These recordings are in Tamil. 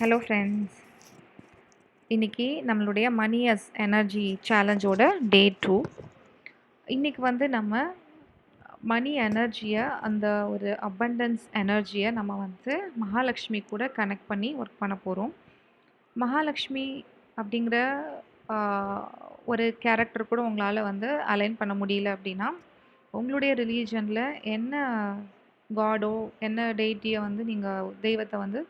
ஹலோ ஃப்ரெண்ட்ஸ் இன்றைக்கி நம்மளுடைய மணி அஸ் எனர்ஜி சேலஞ்சோட டே டூ இன்றைக்கி வந்து நம்ம மணி எனர்ஜியை அந்த ஒரு அபண்டன்ஸ் எனர்ஜியை நம்ம வந்து மகாலட்சுமி கூட கனெக்ட் பண்ணி ஒர்க் பண்ண போகிறோம் மகாலட்சுமி அப்படிங்கிற ஒரு கேரக்டர் கூட உங்களால் வந்து அலைன் பண்ண முடியல அப்படின்னா உங்களுடைய ரிலீஜனில் என்ன காடோ என்ன டெய்ட்டியை வந்து நீங்கள் தெய்வத்தை வந்து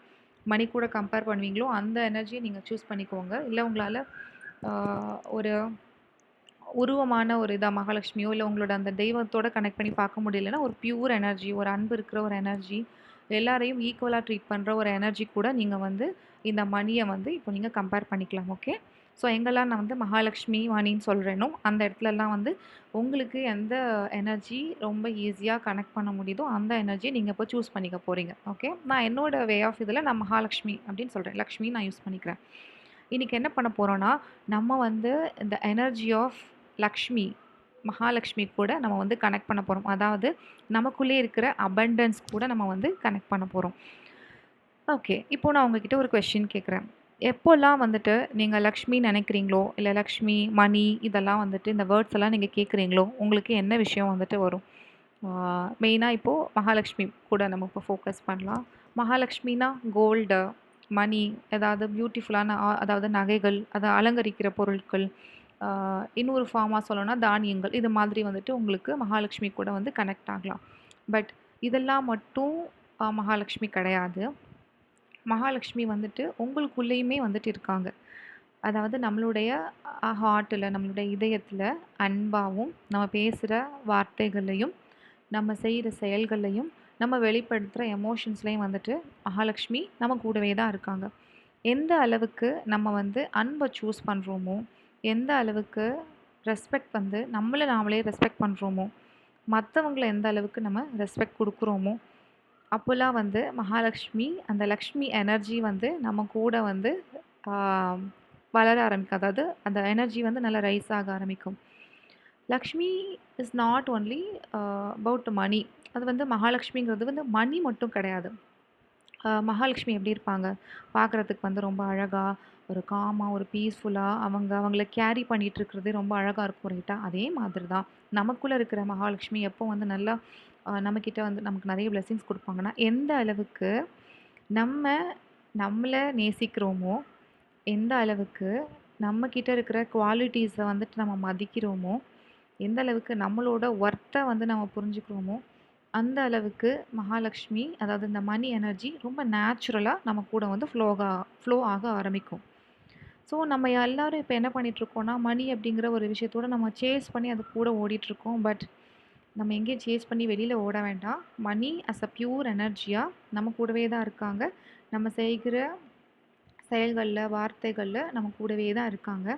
மணி கூட கம்பேர் பண்ணுவீங்களோ அந்த எனர்ஜியை நீங்கள் சூஸ் பண்ணிக்கோங்க. இல்லை உங்களால் ஒரு உருவமான ஒரு இதாக மகாலட்சுமியோ இல்லை உங்களோட அந்த தெய்வத்தோட கனெக்ட் பண்ணி பார்க்க முடியலன்னா ஒரு பியூர் எனர்ஜி ஒரு அன்பு இருக்கிற ஒரு எனர்ஜி எல்லாரையும் ஈக்குவலாக ட்ரீட் பண்ணுற ஒரு எனர்ஜி கூட நீங்கள் வந்து இந்த மணியை வந்து இப்போ நீங்கள் கம்பேர் பண்ணிக்கலாம் ஓகே ஸோ எங்கெல்லாம் நான் வந்து மகாலட்சுமி வாணின்னு சொல்கிறேனோ அந்த இடத்துலலாம் வந்து உங்களுக்கு எந்த எனர்ஜி ரொம்ப ஈஸியாக கனெக்ட் பண்ண முடியுதோ அந்த எனர்ஜியை நீங்கள் இப்போ சூஸ் பண்ணிக்க போகிறீங்க ஓகே நான் என்னோடய வே ஆஃப் இதில் நான் மகாலட்சுமி அப்படின்னு சொல்கிறேன் லக்ஷ்மி நான் யூஸ் பண்ணிக்கிறேன். இன்றைக்கி என்ன பண்ண போகிறோன்னா நம்ம வந்து இந்த எனர்ஜி ஆஃப் லக்ஷ்மி மகாலட்சுமி கூட நம்ம வந்து கனெக்ட் பண்ண போகிறோம் அதாவது நமக்குள்ளே இருக்கிற அபண்டன்ஸ் கூட நம்ம வந்து கனெக்ட் பண்ண போகிறோம் ஓகே இப்போ நான் உங்ககிட்ட ஒரு கொஷின் கேட்குறேன் எப்போல்லாம் வந்துட்டு நீங்கள் லக்ஷ்மி நினைக்கிறீங்களோ இல்லை லக்ஷ்மி மணி இதெல்லாம் வந்துட்டு இந்த வேர்ட்ஸ் எல்லாம் நீங்கள் கேட்குறீங்களோ உங்களுக்கு என்ன விஷயம் வந்துட்டு வரும்? மெயினாக இப்போது மகாலட்சுமி கூட நம்ம இப்போ ஃபோக்கஸ் பண்ணலாம். மகாலட்சுமினா கோல்டு மணி ஏதாவது பியூட்டிஃபுல்லான அதாவது நகைகள் அதை அலங்கரிக்கிற பொருட்கள் இன்னொரு ஃபார்மாக சொல்லணும்னா தானியங்கள் இது மாதிரி வந்துட்டு உங்களுக்கு மகாலட்சுமி கூட வந்து கனெக்ட் ஆகலாம். பட் இதெல்லாம் மட்டும் மகாலட்சுமி கிடையாது. மகாலட்சுமி வந்துட்டு உங்களுக்குள்ளேயுமே வந்துட்டு இருக்காங்க. அதாவது நம்மளுடைய ஹார்ட்டில் நம்மளுடைய இதயத்தில் அன்பாகவும் நம்ம பேசுகிற வார்த்தைகள்லையும் நம்ம செய்கிற செயல்கள்லையும் நம்ம வெளிப்படுத்துகிற எமோஷன்ஸ்லையும் வந்துட்டு மகாலட்சுமி நம்ம கூடவே தான் இருக்காங்க. எந்த அளவுக்கு நம்ம வந்து அன்பை சூஸ் பண்ணுறோமோ எந்த அளவுக்கு ரெஸ்பெக்ட் வந்து நம்மளை நாமளே ரெஸ்பெக்ட் பண்ணுறோமோ மற்றவங்கள எந்த அளவுக்கு நம்ம ரெஸ்பெக்ட் கொடுக்குறோமோ அப்போல்லாம் வந்து மகாலட்சுமி அந்த லக்ஷ்மி எனர்ஜி வந்து நம்ம கூட வந்து வளர ஆரம்பிக்கும். அதாவது அந்த எனர்ஜி வந்து நல்லா ரைஸ் ஆக ஆரம்பிக்கும். Lakshmi is not only about money அது வந்து மகாலட்சுமிங்கிறது வந்து மணி மட்டும் கிடையாது. மகாலட்சுமி எப்படி இருப்பாங்க? பார்க்குறதுக்கு வந்து ரொம்ப அழகாக ஒரு காமாக ஒரு பீஸ்ஃபுல்லாக அவங்க அவங்கள கேரி பண்ணிகிட்டு இருக்கிறதே ரொம்ப அழகாக இருக்கும் ரைட்டாக அதே மாதிரி தான் நமக்குள்ளே இருக்கிற மகாலட்சுமி எப்போ வந்து நல்லா நம்மக்கிட்ட வந்து நமக்கு நிறைய blessings கொடுப்பாங்கன்னா எந்த அளவுக்கு நம்ம நம்மளை நேசிக்கிறோமோ எந்த அளவுக்கு நம்மக்கிட்ட இருக்கிற குவாலிட்டிஸை வந்துட்டு நம்ம மதிக்கிறோமோ எந்த அளவுக்கு நம்மளோட ஒர்த்தை வந்து நம்ம புரிஞ்சுக்கிறோமோ அந்த அளவுக்கு மகாலட்சுமி அதாவது இந்த மணி எனர்ஜி ரொம்ப நேச்சுரலாக நம்ம கூட வந்து ஃப்ளோகா ஃப்ளோ ஆக ஆரம்பிக்கும். ஸோ நம்ம எல்லாரும் இப்போ என்ன பண்ணிகிட்ருக்கோம்னா மணி அப்படிங்கிற ஒரு விஷயத்தோட நம்ம சேஸ் பண்ணி அது கூட ஓடிட்டுருக்கோம். பட் நம்ம எங்கேயும் சேஸ் பண்ணி வெளியில் ஓட வேண்டாம். மணி அஸ் அ பியூர் எனர்ஜியாக நம்ம கூடவே தான் இருக்காங்க. நம்ம செய்கிற செயல்களில் வார்த்தைகளில் நம்ம கூடவே தான் இருக்காங்க.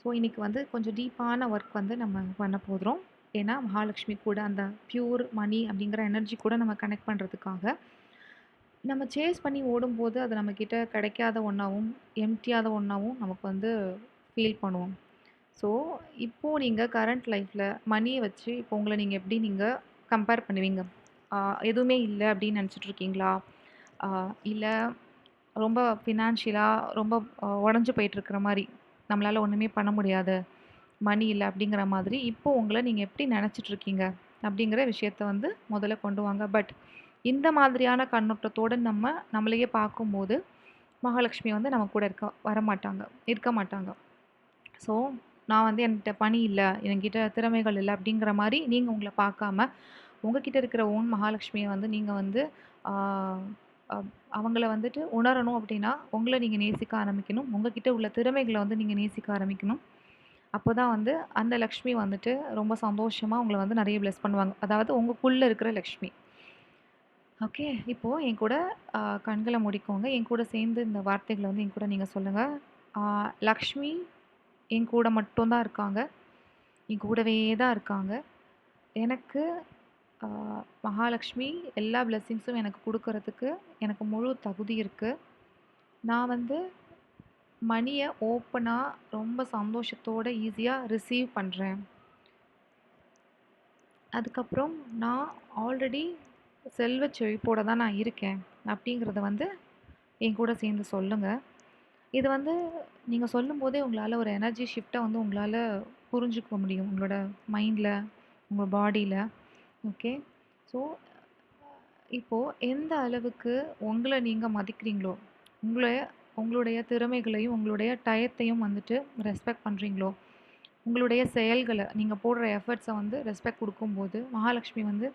ஸோ இன்றைக்கி வந்து கொஞ்சம் டீப்பான ஒர்க் வந்து நம்ம பண்ண போகிறோம் ஏன்னா மகாலட்சுமி கூட அந்த பியூர் மணி அப்படிங்கிற எனர்ஜி கூட நம்ம கனெக்ட் பண்ணுறதுக்காக நம்ம சேஸ் பண்ணி ஓடும்போது அது நம்மக்கிட்ட கிடைக்காத ஒன்றாவும் எம்டியாத ஒன்றாவும் நமக்கு வந்து ஃபீல் பண்ணுவோம் ஸோ இப்போது நீங்கள் கரண்ட் லைஃப்பில் மணியை வச்சு இப்போ உங்களை நீங்கள் எப்படி நீங்கள் கம்பேர் பண்ணுவீங்க? எதுவுமே இல்லை அப்படின்னு நினச்சிட்டு இருக்கீங்களா? இல்லை ரொம்ப ஃபினான்ஷியலாக ரொம்ப உடஞ்சி போயிட்டுருக்கிற மாதிரி நம்மளால் ஒன்றுமே பண்ண முடியாது. மணி இல்லை அப்படிங்கிற மாதிரி இப்போ உங்களை நீங்கள் எப்படி நினச்சிட்டு இருக்கீங்க அப்படிங்கிற விஷயத்த வந்து முதல்ல கொண்டு வாங்க. பட் இந்த மாதிரியான கண்ணோட்டத்தோடு நம்ம நம்மளையே பார்க்கும்போது மகாலட்சுமி வந்து நம்ம கூட இருக்க வரமாட்டாங்க இருக்க மாட்டாங்க. ஸோ நான் வந்து என்கிட்ட பணி இல்லை என்கிட்ட திறமைகள் இல்லை அப்படிங்கிற மாதிரி நீங்கள் உங்களை பார்க்காம உங்ககிட்ட இருக்கிற ஓன் மகாலட்சுமியை வந்து நீங்கள் வந்து அவங்கள வந்துட்டு உணரணும் அப்படின்னா உங்களை நீங்கள் நேசிக்க ஆரம்பிக்கணும். உங்ககிட்ட உள்ள திறமைகளை வந்து நீங்கள் நேசிக்க ஆரம்பிக்கணும். அப்போ தான் வந்து அந்த லக்ஷ்மி வந்துட்டு ரொம்ப சந்தோஷமாக உங்களை வந்து நிறைய ப்ளெஸ் பண்ணுவாங்க. அதாவது உங்களுக்குள்ளே இருக்கிற லக்ஷ்மி. ஓகே இப்போது என் கூட கண்களை முடிக்கோங்க. என் கூட சேர்ந்து இந்த வார்த்தைகளை வந்து என் கூட நீங்கள் சொல்லுங்கள் லக்ஷ்மி என் கூட மட்டும்தான் இருக்காங்க. என் கூடவே தான் இருக்காங்க. எனக்கு மகாலட்சுமி எல்லா பிளெஸ்ஸிங்ஸும் எனக்கு கொடுக்கறதுக்கு எனக்கு முழு தகுதி இருக்குது நான் வந்து மணியை ஓப்பனாக ரொம்ப சந்தோஷத்தோடு ஈஸியாக ரிசீவ் பண்ணுறேன் அதுக்கப்புறம் நான் ஆல்ரெடி செல்வ செழிப்போடு தான் நான் இருக்கேன் அப்படிங்கிறத வந்து என் கூட சேர்ந்து சொல்லுங்கள் இது வந்து நீங்கள் சொல்லும்போதே உங்களால் ஒரு எனர்ஜி ஷிஃப்ட்டை வந்து உங்களால் புரிஞ்சுக்க முடியும். உங்களோட மைண்டில் உங்கள் பாடியில் ஓகே. ஸோ இப்போது எந்த அளவுக்கு உங்களை நீங்கள் மதிக்கிறீங்களோ, உங்களை உங்களுடைய திறமைகளையும், உங்களுடைய டயத்தையும் வந்துட்டு ரெஸ்பெக்ட் பண்ணுறீங்களோ உங்களுடைய செயல்களை நீங்கள் போடுற எஃபர்ட்ஸை வந்து ரெஸ்பெக்ட் கொடுக்கும்போது மகாலட்சுமி வந்து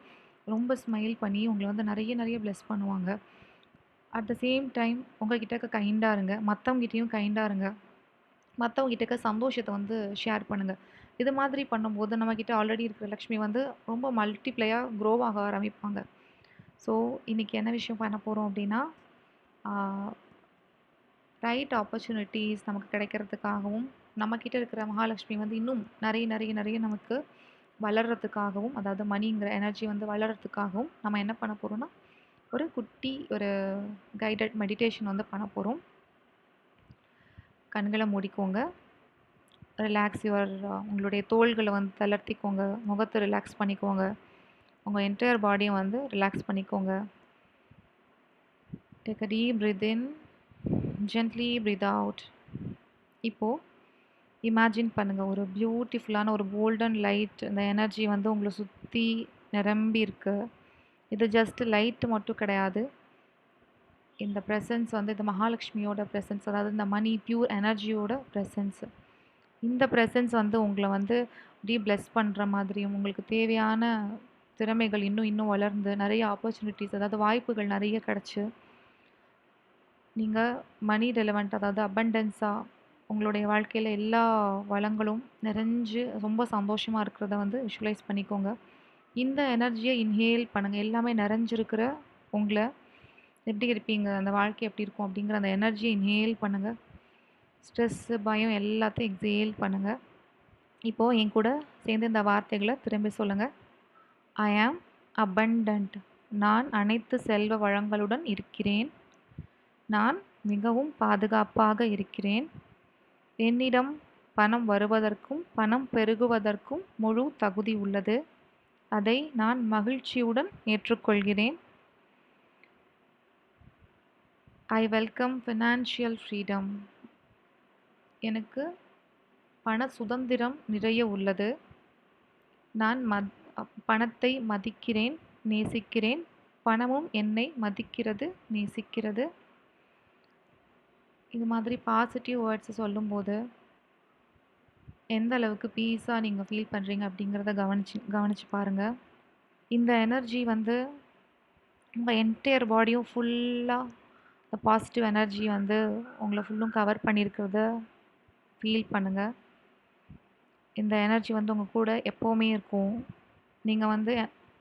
ரொம்ப ஸ்மைல் பண்ணி உங்களை வந்து நிறைய நிறைய ப்ளெஸ் பண்ணுவாங்க. அட் த சேம் டைம் உங்ககிட்டக்க கைண்டாக இருங்க. மற்றவங்ககிட்டையும் கைண்டாக இருங்க. மற்றவங்ககிட்ட இருக்க சந்தோஷத்தை வந்து ஷேர் பண்ணுங்கள் இது மாதிரி பண்ணும்போது நம்மக்கிட்ட ஆல்ரெடி இருக்கிற லக்ஷ்மி வந்து ரொம்ப மல்டிப்ளையாக க்ரோ ஆக ஆரம்பிப்பாங்க. ஸோ இன்றைக்கி என்ன விஷயம் பண்ண போகிறோம் அப்படின்னா ரைட் ஆப்பர்ச்சுனிட்டீஸ் நமக்கு கிடைக்கிறதுக்காகவும், நம்மக்கிட்ட இருக்கிற மகாலட்சுமி வந்து இன்னும் நிறைய நிறைய நிறைய நமக்கு வளர்றதுக்காகவும், அதாவது மணிங்கிற எனர்ஜி வந்து வளர்றதுக்காகவும் நம்ம என்ன பண்ண போகிறோம்னா ஒரு குட்டி ஒரு கைடட் மெடிடேஷன் வந்து பண்ண போகிறோம் கண்களை மூடிக்கோங்க. ரிலாக்ஸ் யுவர் உங்களுடைய தோள்களை வந்து தளர்த்திக்கோங்க. முகத்தை ரிலாக்ஸ் பண்ணிக்கோங்க. உங்கள் என்டையர் பாடியை வந்து ரிலாக்ஸ் பண்ணிக்கோங்க. Take a deep breath in. Gently breathe out. இப்போது இமேஜின் பண்ணுங்கள் ஒரு பியூட்டிஃபுல்லான ஒரு கோல்டன் லைட் இந்த எனர்ஜி வந்து உங்களை சுற்றி நிரம்பி இருக்கு. இது ஜஸ்ட்டு லைட்டு மட்டும் கிடையாது. இந்த ப்ரெசன்ஸ் வந்து இந்த மகாலட்சுமியோட ப்ரெசன்ஸ் அதாவது இந்த மணி பியூர் எனர்ஜியோட ப்ரெசன்ஸ் இந்த ப்ரெசன்ஸ் வந்து உங்களை வந்து அப்படியே பிளெஸ் பண்ணுற மாதிரியும், உங்களுக்கு தேவையான திறமைகள் இன்னும் இன்னும் வளர்ந்து, நிறைய ஆப்பர்ச்சுனிட்டிஸ் அதாவது வாய்ப்புகள் நிறைய கிடச்சி நீங்கள் மணி ரெலவெண்ட் அதாவது அபண்டன்ஸாக உங்களுடைய வாழ்க்கையில் எல்லா வளங்களும் நிறைஞ்சு ரொம்ப சந்தோஷமாக இருக்கிறத வந்து விஷுவலைஸ் பண்ணிக்கோங்க. இந்த எனர்ஜியை இன்ஹேல் பண்ணுங்கள் எல்லாமே நிறைஞ்சிருக்கிற உங்களை எப்படி இருப்பீங்க? அந்த வாழ்க்கை எப்படி இருக்கும்? அப்படிங்கிற அந்த எனர்ஜியை இன்ஹேல் பண்ணுங்கள் ஸ்ட்ரெஸ்ஸு, பயம் எல்லாத்தையும் எக்ஸேல் பண்ணுங்கள் இப்போது என் கூட சேர்ந்து இந்த வார்த்தைகளை திரும்பி சொல்லுங்கள் ஐ ஆம் அபண்டன்ட். நான் அனைத்து செல்வ வளங்களுடன் இருக்கிறேன். நான் மிகவும் பாதுகாப்பாக இருக்கிறேன். என்னிடம் பணம் வருவதற்கும், பணம் பெருகுவதற்கும் முழு தகுதி உள்ளது. அதை நான் மகிழ்ச்சியுடன் ஏற்றுக்கொள்கிறேன். I welcome financial freedom. எனக்கு பண சுதந்திரம் நிறைய உள்ளது. நான் மத் பணத்தை மதிக்கிறேன், நேசிக்கிறேன். பணமும் என்னை மதிக்கிறது, நேசிக்கிறது. இது மாதிரி பாசிட்டிவ் வேர்ட்ஸ் சொல்லும்போது எந்த அளவுக்கு பீஸா நீங்கள் ஃபீல் பண்ணுறீங்க அப்படிங்கிறத கவனிச்சு கவனித்து பாருங்கள் இந்த எனர்ஜி வந்து உங்கள் என்டையர் பாடியும் ஃபுல்லாக இந்த பாசிட்டிவ் எனர்ஜி வந்து உங்களை ஃபுல்லும் கவர் பண்ணியிருக்கிறத ஃபீல் பண்ணுங்கள் இந்த எனர்ஜி வந்து உங்கள் கூட எப்போவுமே இருக்கும். நீங்கள் வந்து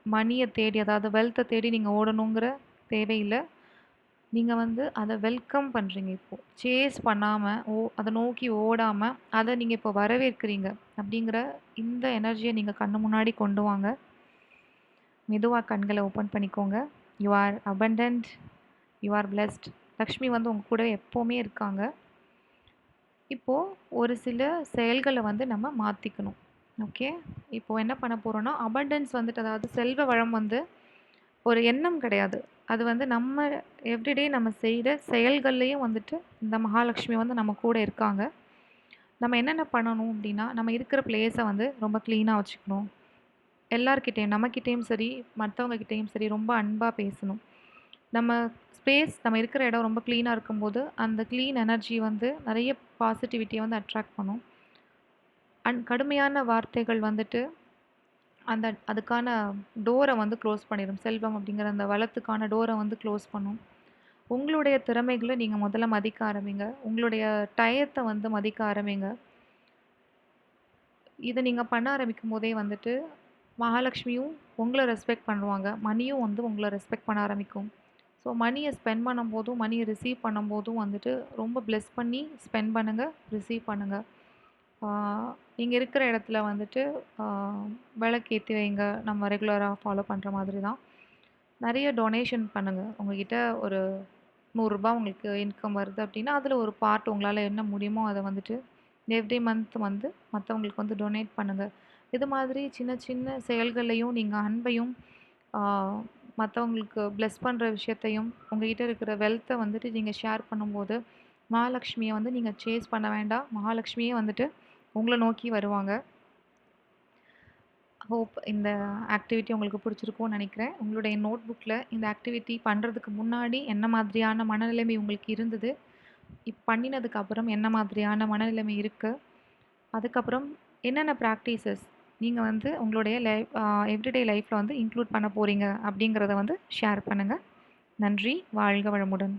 மணியை தேடி அதாவது வெல்த்தை தேடி நீங்கள் ஓடணுங்கிற தேவையில்லை. நீங்கள் வந்து அதை வெல்கம் பண்ணுறீங்க இப்போது சேஸ் பண்ணாமல் ஓ அதை நோக்கி ஓடாமல் அதை நீங்கள் இப்போ வரவேற்கிறீங்க. அப்படிங்கிற இந்த எனர்ஜியை நீங்கள் கண்ணு முன்னாடி கொண்டு வாங்க. மெதுவாக கண்களை ஓப்பன் பண்ணிக்கோங்க. You are abundant. You are blessed. Lakshmi வந்து உங்க கூட எப்போவுமே இருக்காங்க. இப்போது ஒரு சில செயல்களை வந்து நம்ம மாற்றிக்கணும் ஓகே. இப்போ என்ன பண்ண போகிறோன்னா அபண்டன்ஸ் வந்துட்டு அதாவது செல்வ வளம் வந்து ஒரு எண்ணம் கிடையாது. அது வந்து நம்ம எவ்ரிடே நம்ம செய்கிற செயல்கள்லேயும் வந்துட்டு இந்த மகாலட்சுமி வந்து நம்ம கூட இருக்காங்க. நம்ம என்னென்ன பண்ணணும் அப்படின்னா, நம்ம இருக்கிற பிளேஸை வந்து ரொம்ப க்ளீனாக வச்சுக்கணும். எல்லாருக்கிட்டேயும் நம்மக்கிட்டேயும் சரி, மற்றவங்கக்கிட்டேயும் சரி ரொம்ப அன்பாக பேசணும். நம்ம ஸ்பேஸ் நம்ம இருக்கிற இடம் ரொம்ப க்ளீனாக இருக்கும்போது, அந்த க்ளீன் எனர்ஜி வந்து நிறைய பாசிட்டிவிட்டியை வந்து அட்ராக்ட் பண்ணும். அண்ட் கடுமையான வார்த்தைகள் வந்துட்டு அந்த அதுக்கான டோரை வந்து க்ளோஸ் பண்ணிடும் செல்வம் அப்படிங்கிற அந்த வளத்துக்கான டோரை வந்து க்ளோஸ் பண்ணும். உங்களுடைய திறமைகளை நீங்கள் முதல்ல மதிக்க ஆரம்பிங்க. உங்களுடைய டயத்தை வந்து மதிக்க ஆரம்பிங்க. இதை நீங்கள் பண்ண ஆரம்பிக்கும்போதே வந்துட்டு, மகாலட்சுமியும் உங்களை ரெஸ்பெக்ட் பண்ணுவாங்க. மணியும் வந்து உங்களை ரெஸ்பெக்ட் பண்ண ஆரம்பிக்கும். ஸோ மணியை ஸ்பெண்ட் பண்ணும்போதும், மணியை ரிசீவ் பண்ணும்போதும் வந்துட்டு ரொம்ப ப்ளெஸ் பண்ணி ஸ்பெண்ட் பண்ணுங்கள் ரிசீவ் பண்ணுங்கள் இங்கே இருக்கிற இடத்துல வந்துட்டு விளக்கேற்றி வைங்க. நம்ம ரெகுலராக ஃபாலோ பண்ணுற மாதிரி தான். நிறைய டொனேஷன் பண்ணுங்கள் உங்கள்கிட்ட ஒரு நூறுரூபா உங்களுக்கு இன்கம் வருது அப்படின்னா, அதில் ஒரு பார்ட் உங்களால் என்ன முடியுமோ அதை வந்துட்டு எவ்ரி மந்த் வந்து மற்றவங்களுக்கு வந்து டொனேட் பண்ணுங்கள் இது மாதிரி சின்ன சின்ன செயல்களையும் நீங்கள் அன்பையும், மற்றவங்களுக்கு ப்ளெஸ் பண்ணுற விஷயத்தையும் உங்ககிட்ட இருக்கிற வெல்த்தை வந்துட்டு நீங்கள் ஷேர் பண்ணும்போது மகாலட்சுமியை வந்து நீங்கள் சேஸ் பண்ண வேண்டாம் மகாலட்சுமியே வந்துட்டு உங்களை நோக்கி வருவாங்க. ஹோப் இந்த ஆக்டிவிட்டி உங்களுக்கு பிடிச்சிருக்கும்னு நினைக்கிறேன். உங்களுடைய நோட் புக்கில் இந்த ஆக்டிவிட்டி பண்ணுறதுக்கு முன்னாடி என்ன மாதிரியான மனநிலைமை உங்களுக்கு இருந்தது? இப்போ பண்ணினதுக்கப்புறம் என்ன மாதிரியான மனநிலைமை இருக்குது அதுக்கப்புறம் என்னென்ன ப்ராக்டிசஸ் நீங்கள் வந்து உங்களுடைய லைஃப் எவ்ரிடே லைஃப்பில் வந்து இன்க்ளூட் பண்ண போகிறீங்க அப்படிங்கிறத வந்து ஷேர் பண்ணுங்கள் நன்றி. வாழ்க வளமுடன்.